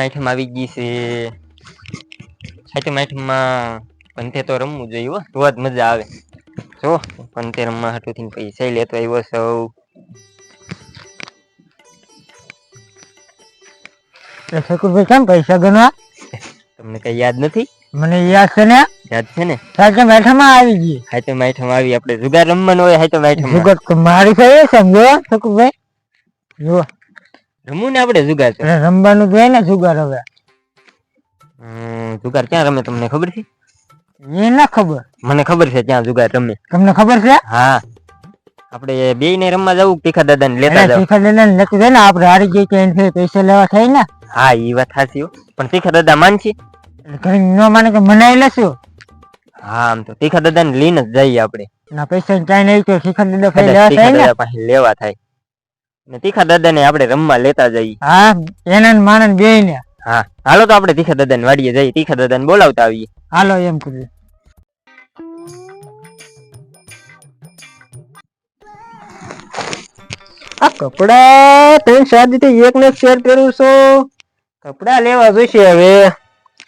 હાથમ item આવી ગઈ છે. હાથમ આઈટમમાં પંથે તો રમવું જોઈએ હો તો જ મજા આવે. જો પંથે રમવા હાટું થઈને પૈસા લેતો આવ્યો સૌ શકુરભાઈ કેમ પૈસા ગણવા? તમને કઈ યાદ નથી? મને યાદ છે ને? યાદ છે ને? સાચે બેઠામાં આવી ગઈ. હાથમ આઈટમ આવી આપણે જુગાર રમવાનું હોય હાથમ આઈટમ જુગત મારી છે સમજો શકુરભાઈ જો. રમવું ને આપણે જુગાર રમવાનું તો ને જુગાર હવે. જુગાર ક્યાં રમે તમને ખબર છે? એ ના ખબર. મને ખબર છે ત્યાં જુગાર રમે. તમને ખબર છે? હા. આપણે બે ને રમવા જવું તીખા દાદા ને લેતા જાવ શીખા લઈને નક્કી થાય ને આપણે હારી જઈએ તો એનાથી પૈસા લેવા થાય ને. હા એ વાત સાચી પણ તીખા દાદા માનશે? ન માને કે મનાઈ લેશું. હા આમ તો તીખા દાદા ને લઈને જ જઈએ આપણે. ના પૈસા ચાઈ નહીં તો શીખા લીધા ફરી લેવા થાય ને. દાદા પાસે લેવા થાય. ને તીખા દાદા ને આપણે રમવા લેતા જઈએ. હા એના માણસ બે ને. હા હાલો તો આપણે તીખા દાદા ને વાડીએ જઈએ. તીખા દાદા ને બોલાવતા આવીએ. હાલો એમ કરીએ. આ કપડા તમે શાદી એક ને એક શેર પહેરું છું. કપડા લેવા જોઈશે હવે.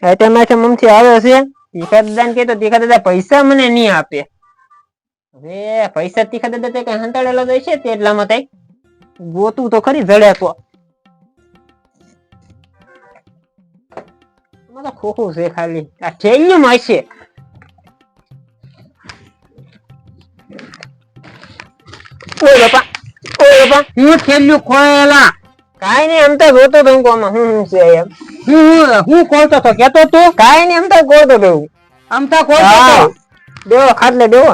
આઈટમ આઈટમ મમથી આવે છે. તીખા દાદા ને કહેતો તીખા દાદા પૈસા મને નહીં આપે. હવે પૈસા તીખા દાદા તે કઈ હંતાડેલો જાય છે તેટલામાં કઈ? ગોતું તો ખરી જડે તો. આમાં ખોખું છે ખાલી. આ ઠેલ્યું માં છે બાપા, ઓય બાપા, હું છેલ્લું ખોયેલા કાઈ નઈ એમ તો જોતો તો હું કોમાં છે એમ. હું હું- ખોલતો તો કેતો તું? કાઈ નઈ એમ ગોતો તો આમ તો દેવો ખાટલે દેવો.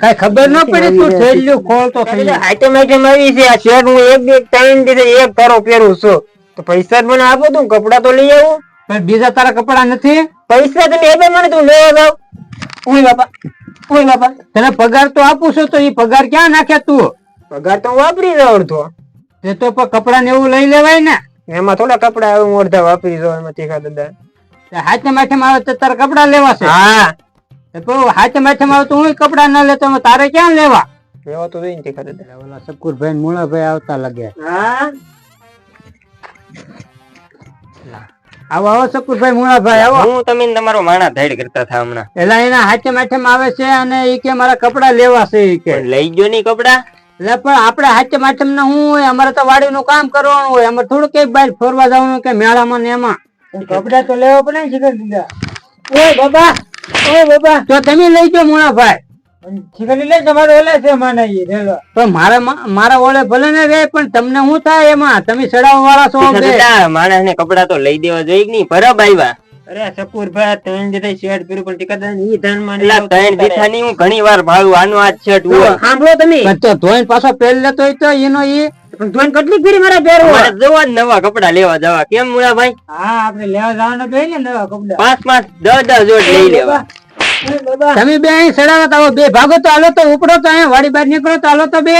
કઈ ખબર ન પડી તું છેલ્લું ખોલતો થઈ આઈટમ આવી છે આ શેર હું એક બે ત્રણ દિવસે એક તારો પહેરું છું. તો પૈસા મને આપો તું કપડા તો લઈ આવું. પણ બીજા તારા કપડા નથી? પૈસા તમે એ મને તું લેવા જાવ. ઓય બાપા ઓય બાપા. તને પગાર તો આપું છું તો એ પગાર ક્યાં નાખ્યા તું? પગાર તો વાપરી રહ્યો અડધો. તે તો કપડા ને એવું લઈ લેવાય ને? એમાં થોડા કપડા હું અડધા વાપરી જાવ એમાં તીખા દાદા હાથે માથે આવે તો તારા કપડા લેવા છે. હા. તો હાથે માથે આવે હું કપડા ના લેતો તારે ક્યાં લેવા? લેવા તો જોઈએ ને ઓલા શકુરભાઈ ને મુળાભાઈ આવતા લાગે. આવો આવો શકુરભાઈ મુળાભાઈ આવો. હું તમે તમારો માણા ધૈડ કરતા હતા હમણાં. એલા એના હાથે માથે આવે છે અને ઈ કે મારા કપડા લેવા છે ઈ કે. લઈ ગયો નહીં કપડા? એટલે પણ આપણે હાથે માથે ના શું હોય અમારે તો વાડીનું કામ કરવાનું હોય અમારે થોડું કઈ બહાર ફરવા જવાનું કે મેળામાં ને એમાં. કપડા તો લેવા પડે ને શિખર દીધા ઓય બાબા! બાબા તો તમે લઈ જાઓ મુણાભાઈ ભાઈ. લે તમારે ઓલે છે માને પણ મારા મારા ઓલે ભલે ને રે પણ તમને શું થાય એમાં? તમે ચડાવવા વાળા છો માણસ ને કપડા તો લઈ દેવા જોઈએ કે નહીં? પરબ આવ્યા. અરે શકુરભાઈ ત્રણ દિવસે શર્ટ પહેર્યું પણ ટીકા દાદા ઈ ધ્યાનમાં એટલે ત્રણ દીઠા ની હું ઘણી વાર ભાળું આનો આ શર્ટ હોય. સાંભળો તમે. પણ ધોઈને પાછો પહેરી લેતો હોય તો એનો ઈ. પણ ધોઈને કેટલી ફેરી મારા પહેરવો? અમારે જોવા નવા કપડા લેવા જવા. કેમ મુળા ભાઈ હા આપણે લેવા જવાના બે ને નવા કપડા. પાંચ પાંચ દસ દસ જોડ લઈ લેવા. તમે બે અહીં સડાવત આવો બે ભાગો તો હાલો તો ઉપડો તો અહીંયા વાડી બહાર નીકળો તો હાલો તો બે.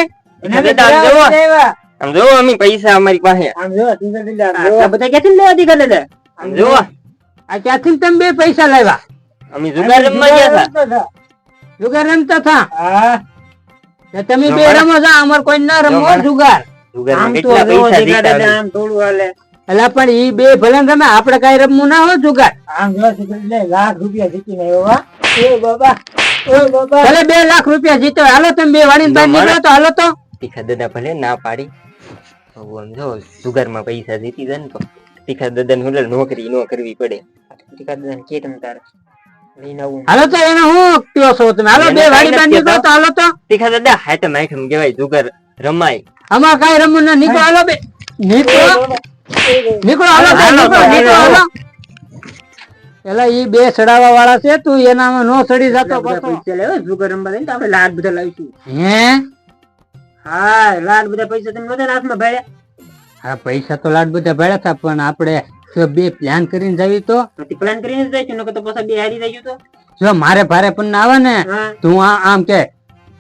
આમ જોવો. અમે પૈસા અમારી પાસે. આટલા બધા ક્યાંથી લેવા દીધા દાદા આમ જોવો. આ ક્યાંથી તમે બે પૈસા લાવ્યા? અમે જુગાર રમવા ગયા હતા. જુગાર રમતા હતા. હા. તમે બે રમો છો અમાર કોઈ ના રમો જુગાર. આમ તો આમ થોડું હાલે. એટલે પણ ઈ બે ભલે તમે આપડે કઈ રમવું ના હોય જુગાર. લાખ રૂપિયા જીતીને આવ્યો એ બાબા ભલે બે લાખ રૂપિયા જીતો હાલો તમે બે વાળી બહાર નીકળો તો હાલો તો. તીખા દાદા ભલે ના પાડી. સમજો આમ જો જુગારમાં પૈસા જીતી જાય ને તો. તીખા દાદા ને નોકરી નો કરવી પડે. ટીકા દાદા કે તમે તારે લઈને આવું હાલો તો એને હું કયો છો તમે હાલો બે એને વાળી બહાર કાંઈ નથી નીકળો તો હાલો તો તીખા દાદા હાથમ આઠમ કહેવાય જુગાર રમાય આમાં કઈ રમવું ના નીકળો હાલો બે નીકળો નીકળો હાલો તો, હાલો તો, નીકળો, નીકળો હાલો. હાલો એલા ઈ બે સડાવા વાળા છે તું એનામાં નો સડી જતો. પૈસા લેવો જુગાર રમવા દઈને આપણે લાખ બધા લાવીશું હે હા લાડ બધા પૈસા તમે બધા હાથમાં ભાડ્યા હા પૈસા તો લાડ બધા ભેળા હતા પણ આપણે જો બે પ્લાન કરીને જાવી તો? પ્લાન કરીને જાય છે નકર તો પાછા બે હારી જાય તો. જો મારે ભારે પણ ના આવે ને તું આ આમ કે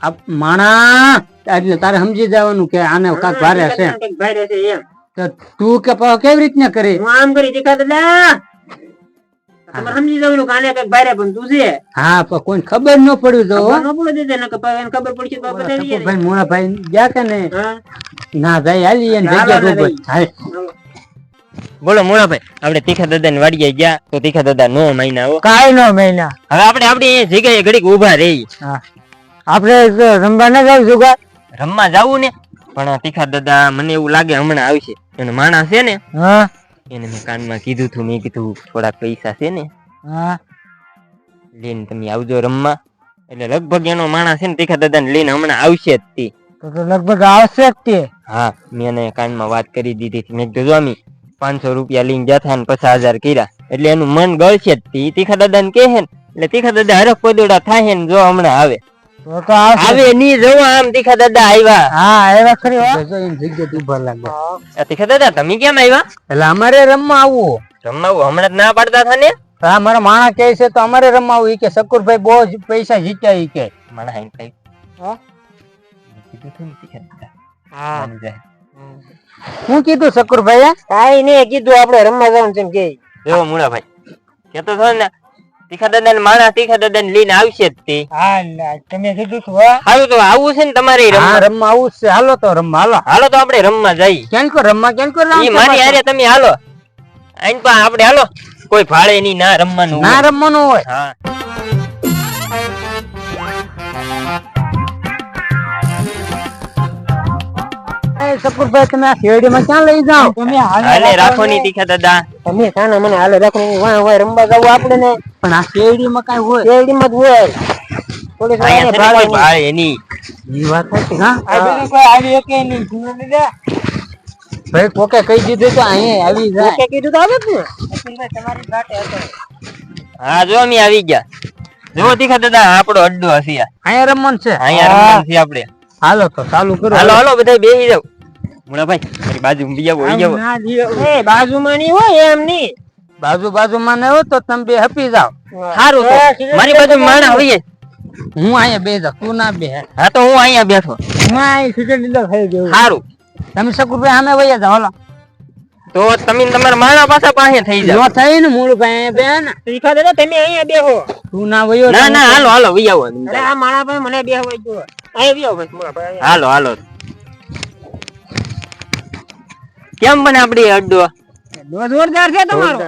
આ માણા એટલે તારે સમજી જવાનું કે આને કાક ભારે છે. ભારે છે એમ. તો તું કે કેવી રીતના કરી? હું આમ કરી દેખાતો લે! સમજી જવાનું આને કંઈક ભારે પણ તું છે. હા પણ કોઈ ખબર ન પડ્યું તો ન પડે દીધે ને ખબર પડશે તો આપણે બતાવી દઈએ ભાઈ મોણા ભાઈ ગયા કે ને ના જાય હાલો જગ્યા ભાઈ. બોલો મોડાભાઈ આપણે તીખા દાદા ની વાડીએ ગયા તો તીખા દાદા નો મહિના હો. કાંઈ નો મહિના હવે આપણે આપણી જગ્યાએ ઘડીક ઊભા રહી આપણે રમવા ના જાવ જુગાર. રમવા જાવું ને? પણ તીખા દાદા મને એવું લાગે હમણાં આવશે. એનો માણસ છે ને? હા. એને મેં કાનમાં કીધું તું મેં કીધું થોડાક પૈસા છે ને? હા. લઈને તમે આવજો રમવા. એટલે લગભગ એનો માણસ છે ને તીખા દાદા ને લઈને હમણાં આવશે જ તે. લગભગ આવશે જ તે. હા મેં એને કાનમાં વાત કરી દીધી મેં કીધું જો પાંચસો રૂપિયા લઈને જતા ને પચાસ હજાર કર્યા. એટલે એનું મન ગળશે જ. તીખા દાદા ને કહે ને એટલે તીખા દાદા હરખ પદોડા થાય ને જો હમણાં આવે. તો તો આવશે. આવે ની જો આમ તીખા દાદા આવ્યા હા ખરી તીખા દાદા તમે કેમ આવ્યા એટલે અમારે રમવા આવવું. રમવા હમણાં જ ના પાડતા હતા ને? હા મારા માણસ કહે છે તો અમારે રમવા કે શકુરભાઈ બહુ જ પૈસા જીત્યા ઈ કે માણસ હા? કીધું તું તીખા દાદા. હા. શું કીધું શકુરભાઈ કાઈ નઈ કીધું આપણે રમવા જવાનું છે કે. જો મુળાભાઈ કેતો છો ને તીખા દાદા ને માણા તીખા દાદા ને લઈને આવશે જ તે. હા તમે કીધું છું હાલો તો આવું છે ને તમારે રમવા? રમવા આવું છે. હાલો તો રમવા હાલો. હાલો તો આપણે રમવા જઈએ. કેમ કો રમવા કેમ કો રમવા? મારી હારે તમે હાલો. આઈન પા આપણે હાલો. કોઈ ભાડે ની ના રમવાનું ના રમવાનું હોય. હા. એ તમે આ શેરડીમાં ક્યાં લઈ જાઓ? તમે હાલે રાખો ની. તીખા દાદા. તમે કાના મને હાલે રાખો વાહ વાહ રમવા જાવ આપણે ને પણ આ શેરડીમાં કાઈ હોય? શેરડીમાં જ હોય. પોલીસ અહીંયા છે ભાડે ની ઈ વાત સાચી હા? આ બીજું કોઈ આવી શકે નહીં જુઓ દીદા ભાઈ કોકે કહી દીધું તો અહીંયા આવી જાય. કોકે કીધું તો આવે ને. અખિલભાઈ તમારી ગાટે હતો. હા જો અમે આવી ગયા. જો તીખા દાદા આપણો અડ્ડો હસી આ. અહીંયા રમવાનું છે? અહીંયા રમણ છે આપણે. હાલો તો ચાલુ કરો. હાલો હાલો બધા બેસી જાવ મુળાભાઈ મારી બાજુ બીજા બોઈ જાવ એ બાજુમાં નહીં હોય એમ ની બાજુ બાજુમાં ન હોય તો તમે બે હપી જાવ સારું તો. મારી બાજુ માણા હોઈએ. હું અહીંયા બે જાવ તું ના બે. હા તો હું અહીંયા બેઠો. હું અહીં સીધો લીધો થઈ ગયો. સારું તમે શકુરભાઈ સામે વયા જાવ હાલો. તો તમે તમારા માણા પાછા પાસે થઈ જાવ જો થઈ ને મૂળ ભાઈ બે ને શીખા દે તમે અહીંયા બેહો તું ના વયો ના ના હાલો હાલો વી આવો આ માણા ભાઈ મને બેહવા જો અહીં બેહો ભાઈ ભાઈ હાલો હાલો. કેમ બને આપડી અડ્ડો જોરદાર છે તમારો.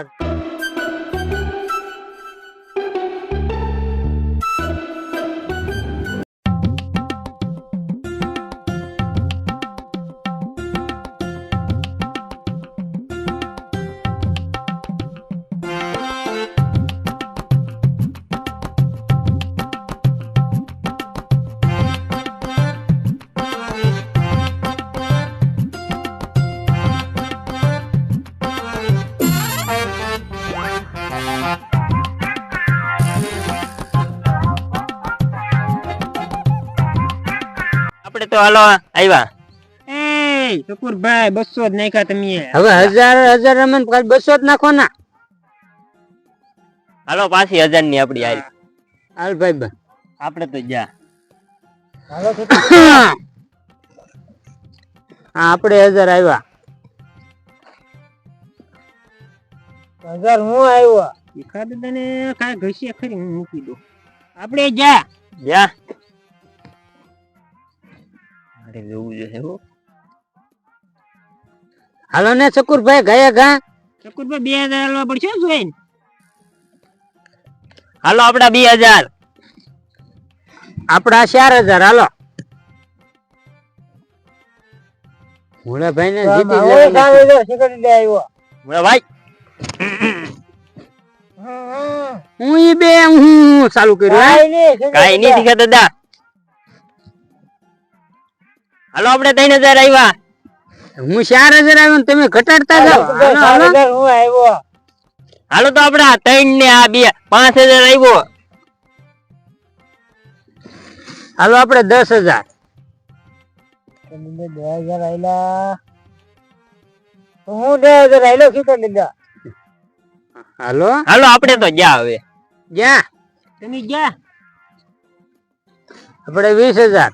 તો હાલો આવ્યા એ શકુરભાઈ બસો જ નાખ્યા તમે હવે હજાર હજાર રમન કાલ બસો જ નાખો ના. હાલો પાછી હજારની આપડી આવી હાલ ભાઈ આપડે તો જા. હા આપડે હજાર આવ્યા હજાર હું આવ્યો એકાદ તને કાંઈ ઘસી ખરી હું મૂકી દઉં. આપણે જા. જા. મારે જોવું જોઈએ હો હાલો ને શકુરભાઈ ગયા ગા? શકુરભાઈ બે હજાર હાલવા પડશે જોઈન? હાલો આપડા બે હજાર. આપડા ચાર હજાર હાલો. મુળાભાઈ ને જીતી ભાઈ હું ઈ બે હું ચાલુ કર્યું કાઈ નહીં દીખા દાદા. હાલો આપણે ત્રણ હજાર આવ્યા હું ચાર હજાર આવ્યો ને તમે ઘટાડતા જાઓ. હાલો, તો આપડા ત્રણ ને આ બે પાંચ હજાર આવ્યો હાલો આપડે દસ હજાર. દસ હજાર આયલા. હું દસ હજાર આયલો શું લીધા? હાલો? હાલો આપણે તો ગયા હવે. ગયા? તમે આપણે વીસ હજાર.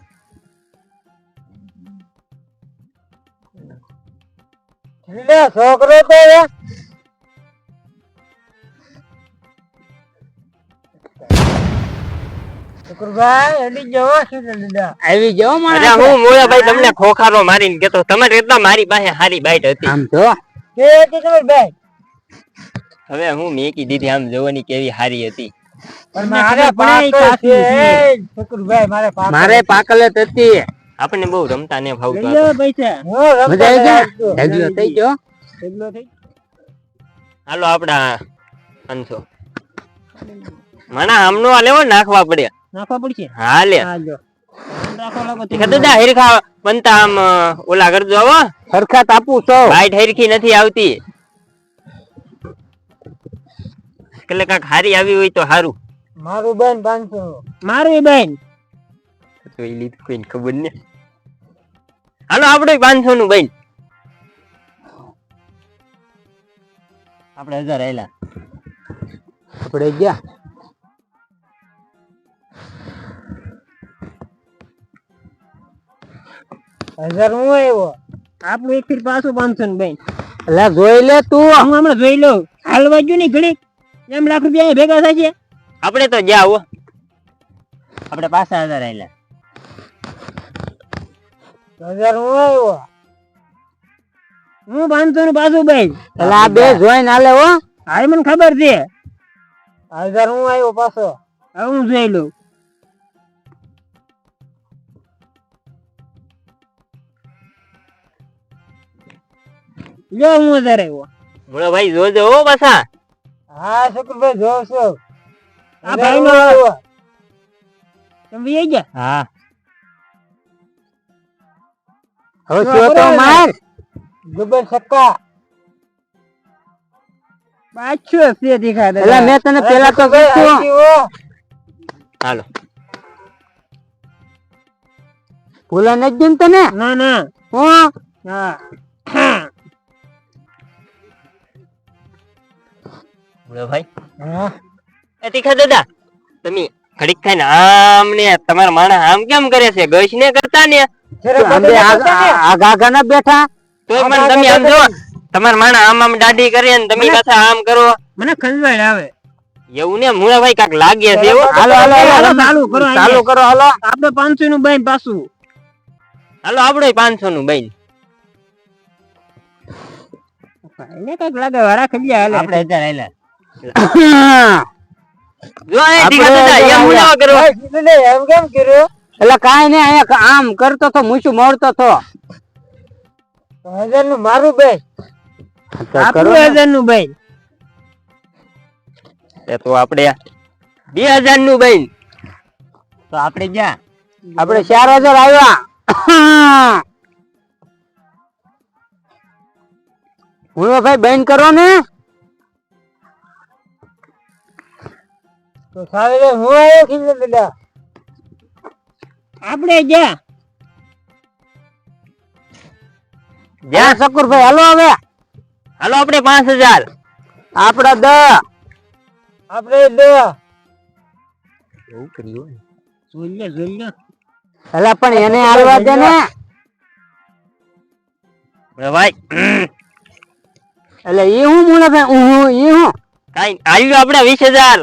છોકરો તો આવી જાઓ અરે હું મોયા તમને ખોખારો મારીને કેતો તમારે એટલા મારી પાસે હારી બાઈટ હતી. આમ તો? કે કે તમે ભાઈ? હવે હું મેકી દીધી આમ જોવાની કેવી હારી હતી. મારે પાકલ છે એ શકુરભાઈ મારે પાકલ મારે પાકલ જ હતી. આપણને બહુ રમતા ને મજા આવી થઈ ગયો. હાલો આપડા અંશો. માણા આમનો આ લેવો નાખવા પડે. નાખવા પડશે? હા લે. હિરખા બનતા આમ ઓલા કરજો હો. સરખા તાપું છો. બાઈટ હિરખી નથી આવતી. એટલે કાંઈક હારી આવી હોય તો હારું. મારું બેન પાંચસો મારું બેન. તો એ લીધું કોઈને ખબર ને. હાલો આપણે પાંચસો નું બેન આપણે હજાર આયલા. આપણે ગયા. હજાર હું આવ્યો આપણું એક થી પાછું પાંચસો નું બેન એટલે જોઈ લે તું. હું હમણાં જોઈ લઉં. હાલવા ગયું ને ઘડીક. એમ લાખ રૂપિયા ભેગા થાય છે. આપણે તો હો. આપણે પાછા હજાર આયલા. હજાર હું આવ્યો? હું પાંચસો નું પાછું ભાઈ એટલે આ બે જોઈને હાલે હો. હા મને ખબર છે. હજાર હું આવ્યો પાછો? હવે હું જોઈ લઉં. જો હું વધારે આવ્યો. બોલો ભાઈ જોજો હો પાછા. હા શુક્રભાઈ જોઉં છું આ ભાઈ નો તમે ગયા? હા. હવે શું તો માર ગબર છક્કા પાછો છે દેખા એટલે મેં તને પેલા તો કીધું. હાલો. ભૂલા નથી ગયું તને? ના ના. હું? ભાઈ. હા? એ તીખા દાદા તમે ઘડીક ખાઈને આમ ને તમારા માણસ આમ કેમ કરે છે? ગશ ને કરતા ને? આગ- ના બેઠા? તો મને તમે આમ જો તમાર માણા આમ આમ દાઢી કરી અને તમે પાછા આમ કરો. મને ખંજવાળ આવે. એવું ને મુળા ભાઈ કાક લાગે છે એવું? હાલો હાલો હાલો ચાલુ કરો ચાલુ કરો હાલો. આપણે પાંચસો નું બાઈ પાછું. હાલો આપણે પાંચસો નું બેન એને કંઈક લાગે વારા ખલ્યા હાલે. આપણે હજાર આયલા જો એ હજાર એમ મુળા કરો? એમ કેમ કર્યું? કાંઈ નઈ અહીંયા આમ કરતો તો મૂછું મળતો તો. હજારનું મારું બેન આપણું હજારનું. બેન એ તો આપણે બે હજારનું બેન તો આપણે જ્યાં? આપણે ચાર હજાર આવ્યા. હું ભાઈ બેન કરો ને. તો સાહેબ હું આવ્યો ખીલે આપણે જ્યાં. જ્યાં શકુરભાઈ હાલો હવે. હાલો આપણે પાંચ હજાર આપડા દ. આપણે દ. એવું કર્યું જોઈએ પણ એને હાલવા દે ને. ભાઈ. એટલે એ હું મૂળે ભાઈ? હું એ હું? કઈ આવ્યું આપણે વીસ હજાર.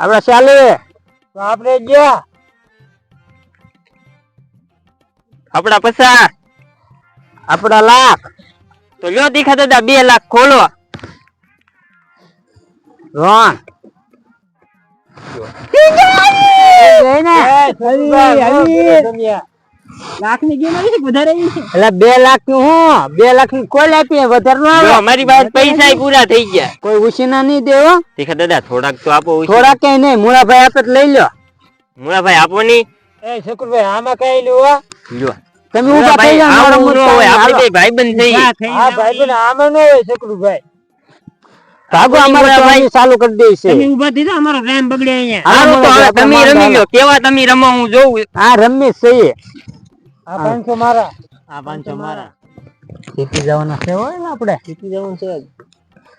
આપડે ચાલે આપણે જ્યાં. આપડા પૈસા આપડા લાખ. તો લ્યો તીખા દાદા બે લાખ ખોલો. રોણ. બે લાખની હું બે લાખની કોઈ આપીએ વધારે અમારી પાસે પૈસા પૂરા થઈ ગયા. કોઈ ઉછીના નહીં દેવો તીખા દાદા થોડાક તો આપો થોડાક કઈ નહીં મુળાભાઈ આપે તો લઈ લો મુળાભાઈ આપો ની એ શકુરભાઈ આમાં કઈ લ્યો લ્યો. તમે ઊભા થઈ જાવ જાઓ મારો હોય આપણે બે ભાઈ ભાઈબંધ થઈ હા ભાઈ પણ આમાં ન હોય શકુરભાઈ ભાગો આપો ની અમારે ચાલુ કરી દે છે. તમે ઊભા થઈ અમારો રેમ બગડે અહીંયા. હારું તો હવે તમે રમી હાલો. કેવા તમે રમો હું જોઉં. હા રમેશ છે આ પાંચસો મારા. આ પાંચસો મારા. જીતી જવાના છે હોય ને આપણે? જીતી જવાનું છે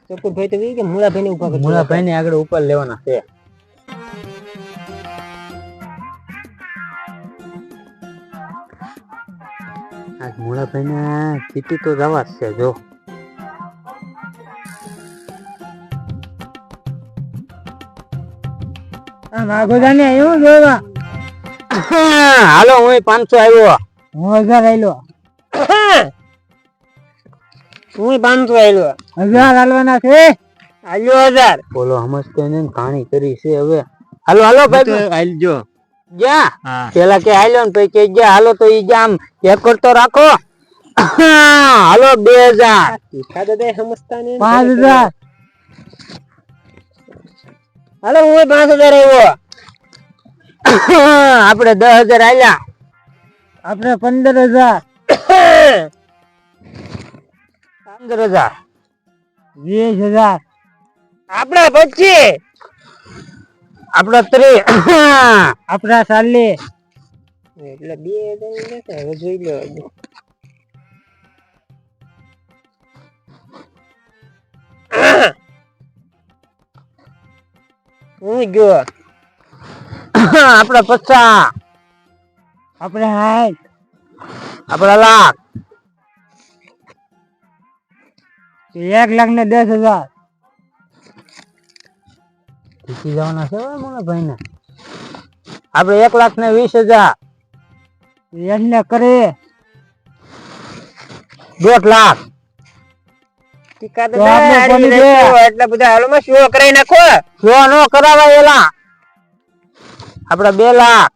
શકુરભાઈ તો કે મુળાભાઈ ને ઊભા મુળાભાઈ ને આગળ ઉપર લેવાના છે. આ મુળાભાઈ ને જીતી તો જવા જ છે જો. આ આવ્યો જોવા? હાલો હું પાંચસો આવ્યો હું હજાર આવ્યો હું પાંચસો આવ્યો હજાર હાલવાના છે? આવ્યો હજાર. બોલો સમજતો કહાણી કરી છે હવે. હાલો હાલો ભાઈ. હાલજો જા. પેલા કે હાલ્યો ને પછી કે જા. હાલો તો ઈ જામ એક કરતો રાખો. હાલો બે હજાર. પાંચ હજાર. હાલો હું પાંચ હજાર આવ્યો આપણે દસ હજાર આવ્યા આપણે પંદર હજાર. પંદર હજાર. વીસ હજાર. આપણે પચીસ. આપડે ત્રીસ આપડા ચાલીસ એટલે બે હવે જોઈ લો હું ગયો? આપડા પચાસ આપડે હાથ. આપડા લાખ. એક લાખ ને દસ હજાર. જીતી જવાના છે મને ભાઈ ને આપડે એક લાખ ને વીસ હજાર. એટલે કરે. દોઢ લાખ. આપણે. એટલે બધા હાલોમાં શું કરાઈ નાખો. જો નો કરાવાય એલા. આપડે બે લાખ.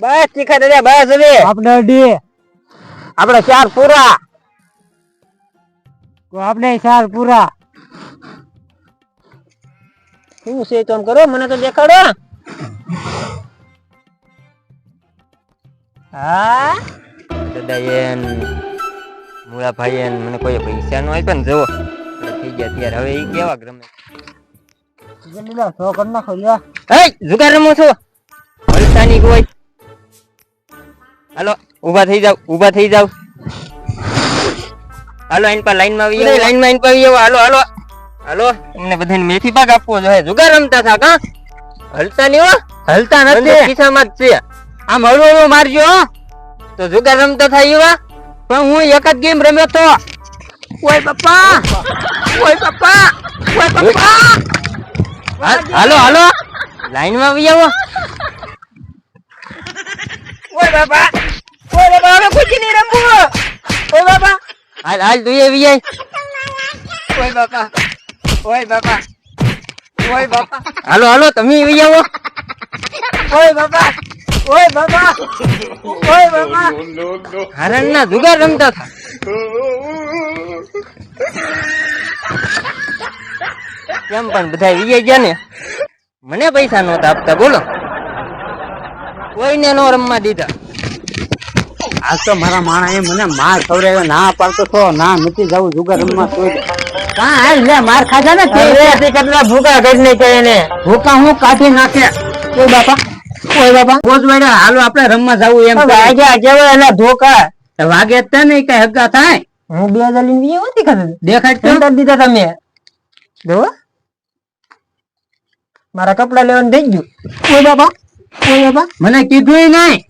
બસ ટીકા દાદા બસ હવે. આપણે અઢી. આપણે ચાર પૂરા. તો આપણે ચાર પૂરા. શું છે તો કરો? મને તો દેખાડો. હા? દાદા એન મુળા ભાઈ એન મને કોઈ પૈસા નો આપ્યા ને જુઓ. થઈ ગયા ત્યારે હવે એ કેવા રમે સો કરી નાખો લ્યા. હે જુગાર રમો છો? હલતાની કોઈ હાલો ઊભા થઈ જાવ ઊભા થઈ જાવ. હાલો આઈન પર લાઈનમાં આવી લાઈનમાં આઈન પર આવી હાલો હાલો. હાલો? એમને બધાને મેથી પાક આપવો જોઈએ જુગાર રમતા થા કા હલતા નહીં હો. હલતા નથી. ખિસ્સામાં જ છે. આમ હળવું હળવું મારજો તો જુગાર રમતા થાય એવા? પણ હું એક જ ગેમ રમ્યો તો. ઓય પપ્પા! ઓય પપ્પા! ઓય પપ્પા! હાલો હાલો. લાઈનમાં આવી આવો. ઓય બાપા! ઓય બાપા હવે કુછી નહીં રમવું. ઓય બાપા! હાલ હાલ તું આવી જાય ઓય બાપા! ઓય બાપા. ઓય બાપા. હાલો હાલો તમે આવી જાઓ. ઓય બાપા. ઓય બાપા. ઓય બાપા. હરણ ના જુગાર રમતા હતા. કેમ પણ બધા વિજય ગયા ને. મને પૈસા નહોતા આપતા બોલો. કોઈને નો રમવા દીધા. આ તો મારા માણા એ મને માર ખવડાવ્યો. ના પાડતો તો ના નથી જવું જુગાર રમવા તો કા હાલ લે માર ખાધા ને તે. કેટલા ભૂકા કરી નાખ્યા એને. ભૂકા હું કાઢી નાખે. કોઈ બાપા કોઈ બાપા. પોચ વાળા હાલો આપણે રમવા જવું એમ વાગ્યા કેવા એના ધોકા. વાગે તે નહીં કઈ હગા થાય. હું બે હજાર નથી ખાધું. તો. દીધા તમે. જો મારા કપડા લેવાનું થઈ ગયું. કોઈ બાપા કોઈ બાપા. મને કીધું નહીં.